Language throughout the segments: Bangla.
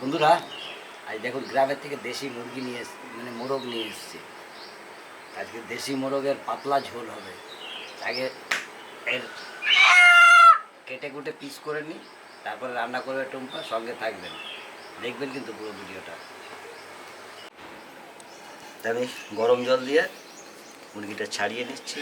বন্ধুরা, আজ দেখুন, গ্রামের থেকে দেশি মুরগি নিয়ে মানে মোরগ নিয়ে এসছে। আজকে দেশি মোরগের পাতলা ঝোল হবে। আগে এর কেটে কুটে পিস করে নিই তারপরে রান্না করবে টুম্পা, সঙ্গে থাকবেন। দেখবেন কিন্তু পুরো ভিডিওটা। আমি গরম জল দিয়ে মুরগিটা ছাড়িয়ে নিচ্ছি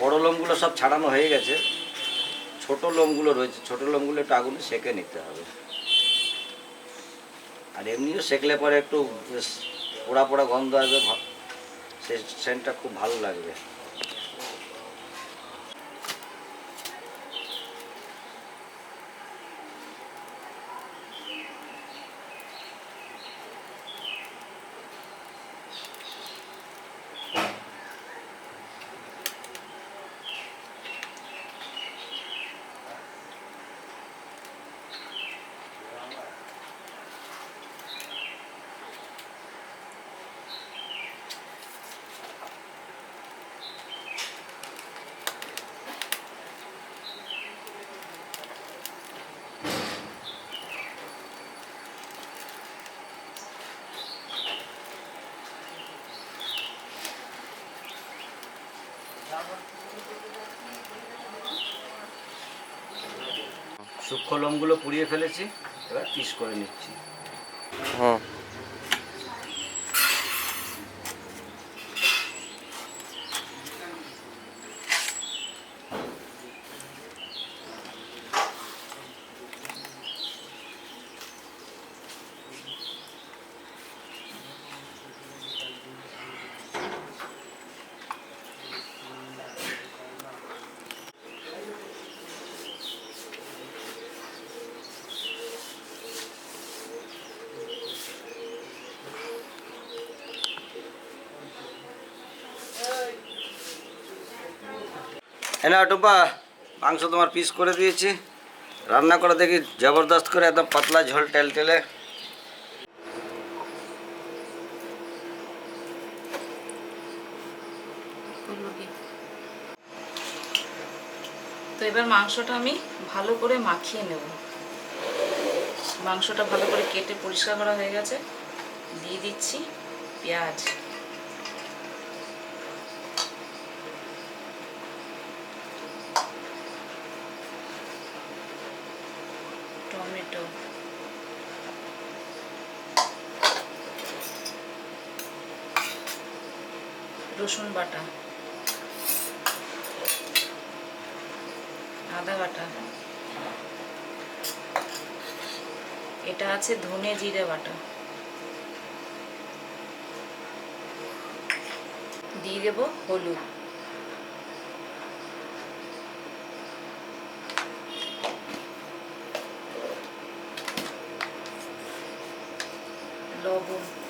বড় লোমগুলো সব ছাড়ানো হয়ে গেছে। ছোট লোমগুলো রয়েছে, ছোট লোমগুলো একটু আগুনে সেকে নিতে হবে। আর এমনিও সেঁকলে পরে একটু পোড়া পোড়া গন্ধ আসবে সেই সেন্টটা খুব ভালো লাগবে। সূক্ষ্ম লোমগুলো পুড়িয়ে ফেলেছি এবার পিস করে নিচ্ছি। হ্যাঁ টুপা, মাংস তোমার পিস করে দিয়েছি। রান্না করে দেখি, জবরদস্ত করে একদম পাতলা ঝোল টেল টেলে। তো এবার মাংসটা আমি ভালো করে মাখিয়ে নেব। মাংসটা ভালো করে কেটে পরিষ্কার করা হয়ে গেছে। দিয়ে দিচ্ছি পেঁয়াজ। রসুন বাটা আদা বাটা এটা আছে ধনে জিরে বাটা। দিয়ে দেব হলুদ। লবণ।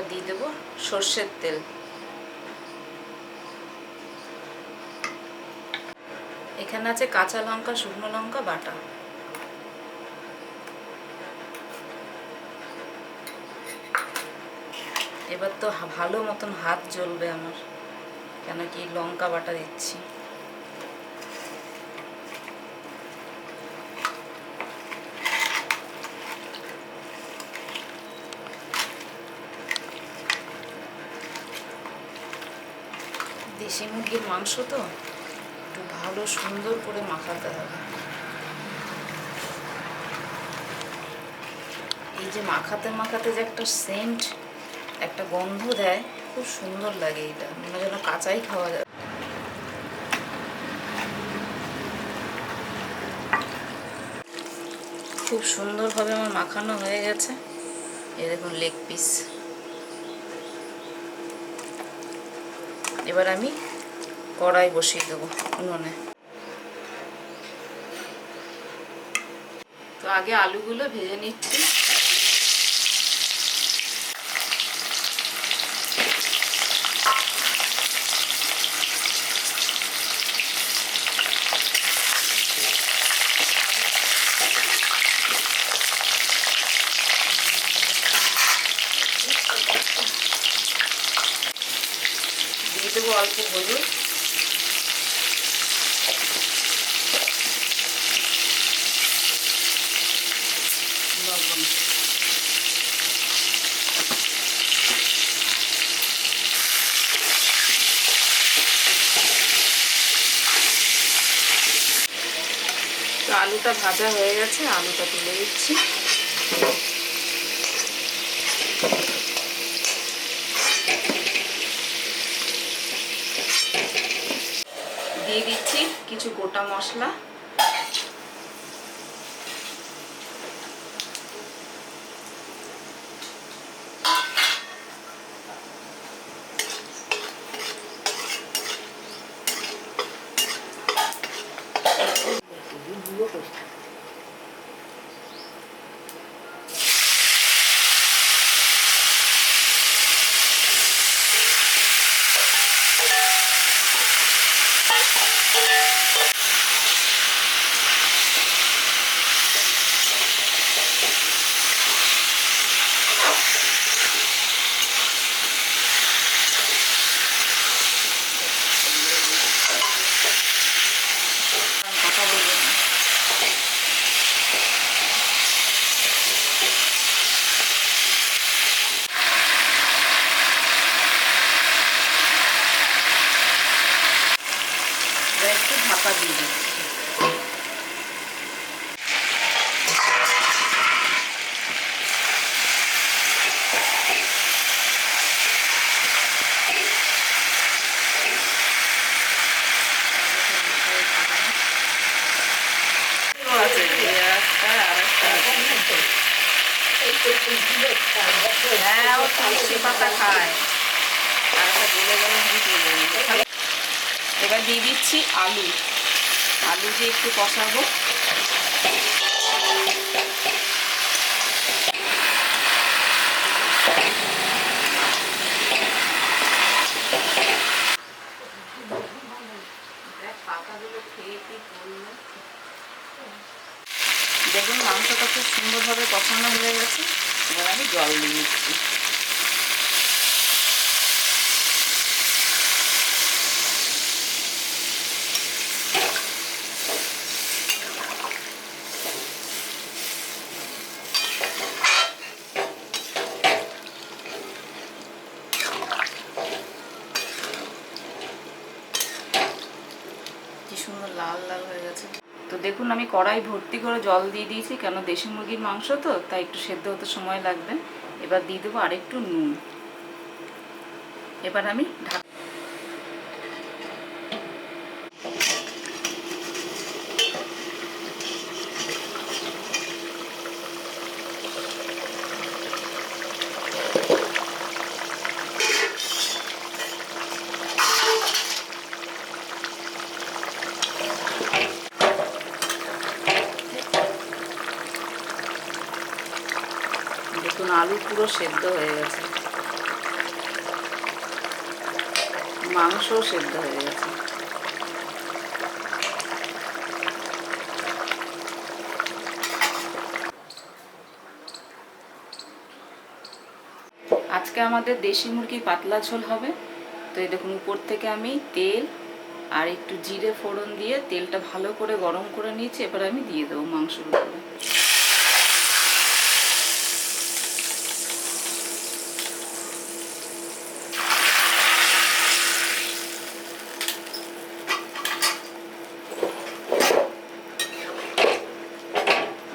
এবার দিয়ে দেবো সর্ষের তেল। এখানে আছে কাঁচা লঙ্কা, শুকনো লঙ্কা, বাটা। এবার তো ভালো মতন হাত জ্বলবে আমার, কেন কি লঙ্কা বাটা দিচ্ছি। দেশি মুরগির মাংস তো? একটু ভালো, সুন্দর করে মাখাতে হবে। এই যে মাখাতে মাখাতে যে একটা সেন্ট একটা গন্ধ দেয়, খুব সুন্দর লাগে এটা। মনে যেন কাঁচাই খাওয়া যায়। খুব সুন্দরভাবে আমার মাখানো হয়ে গেছে। দেখুন লেগ পিস এবার আমি কড়াই বসিয়ে দেবো উনুনে। তো আগে আলুগুলো ভেজে নিচ্ছি। দেবো অল্প হলুদ। আলুটা ভাজা হয়ে গেছে আলুটা তুলে দিচ্ছি দিয়ে দিচ্ছি কিছু গোটা মশলা কথা বলব না এবার একটু ঢাকা দিয়ে দিচ্ছি। হ্যাঁ ও তুলসী পাতা খায় বলে এবার দিয়ে দিচ্ছি আলু আলু দিয়ে একটু কষাবো। দেখুন, মাংসটা খুব সুন্দরভাবে কষানো হয়ে গেছে। এবার আমি জল দিয়ে দিচ্ছি কি সুন্দর লাল লাল হয়ে গেছে তো দেখুন আমি কড়াই ভর্তি করে জল দিয়ে দিয়েছি। কেন দেশি মুরগির মাংস তো, তাই একটু সেদ্ধ হতে সময় লাগবে। এবার দিয়ে দেবো আরেকটু নুন। এবার আমি ঢাক দেখুন আলু পুরো সেদ্ধ হয়ে গেছে। মাংসও সেদ্ধ হয়ে গেছে। আজকে আমাদের দেশি মুরগির পাতলা ঝোল হবে। তো এই দেখুন, উপর থেকে আমি তেল আর একটু জিরে ফোড়ন দিয়ে তেলটা ভালো করে গরম করে নিয়েছি। এবার আমি দিয়ে দেবো মাংসের উপরে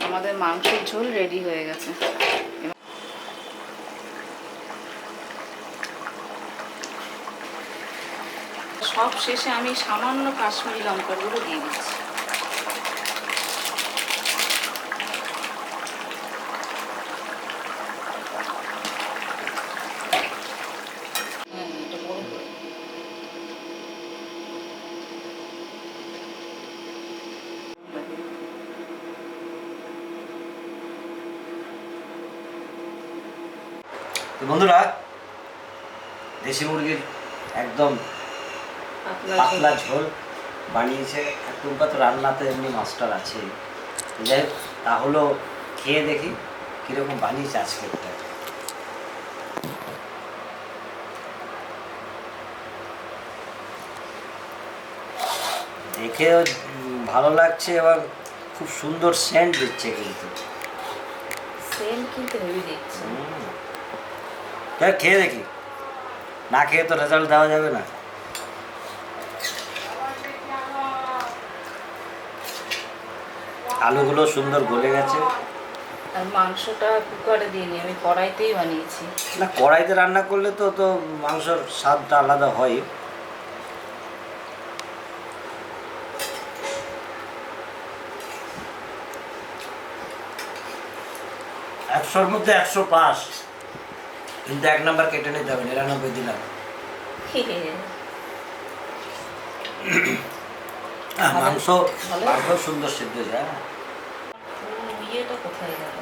আমাদের মাংসের ঝোল রেডি হয়ে গেছে। সব শেষে আমি সামান্য কাশ্মীরি লঙ্কাগুলো দিয়ে দিচ্ছি। বন্ধুরা দেশি মুরগির একদম পাতলা ঝোল। বানিয়েছে। টুম্পা তো রান্নাতে এমনি মাস্টার আছে। যাই হোক তাহলেও খেয়ে দেখি কীরকম বানিয়েছে আজকেরটা উম, ভালো লাগছে এবং খুব সুন্দর সেন্ট দিচ্ছে কিন্তু। সেম কিন্তু হেভি দেখছি তাই খেয়ে দেখি? না খেয়ে তো রেজাল্ট দেওয়া যাবে না। আলুগুলো সুন্দর গলে গেছে। আর মাংসটা কুকারে দিইনি আমি কড়াইতেই বানিয়েছি। না কড়াইতে রান্না করলে তো তো মাংসর স্বাদটা আলাদা হয়। একশোর মধ্যে একশো পাস কিন্তু এক নাম্বার কেটে নিতে হবে নিরানব্বই দিলাম। মাংস মাংস সুন্দর সিদ্ধ হয়েছে হ্যাঁ। ইয়েটা কোথায় গেল?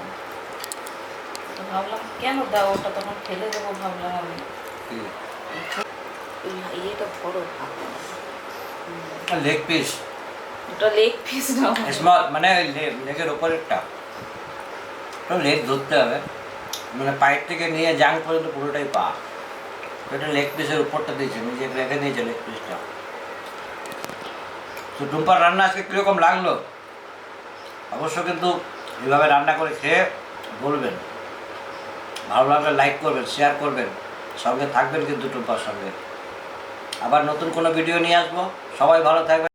তো ভাবলাম কেন দাও ওটা তখন ফেলে দেবো ভাবলাম আমি। ইয়েটা লেগ পিস ওটা লেগ পিস না। স্মল মানে লেগের ওপরেরটা তো লেগ ধরতে হবে। মানে পাইপ থেকে নিয়ে জাং পর্যন্ত পুরোটাই পা। এটা লেগ পিসের উপরটা দিয়েছে নিজে রেখে দিয়েছে লেগ পিসটা তো টুম্পার রান্না আজকে কীরকম লাগল? অবশ্য কিন্তু এইভাবে রান্না করে খেয়ে বলবেন। ভালো লাগলে লাইক করবেন শেয়ার করবেন। সঙ্গে থাকবেন কিন্তু টুম্পার সঙ্গে। আবার নতুন কোনো ভিডিও নিয়ে আসব। সবাই ভালো থাকবেন।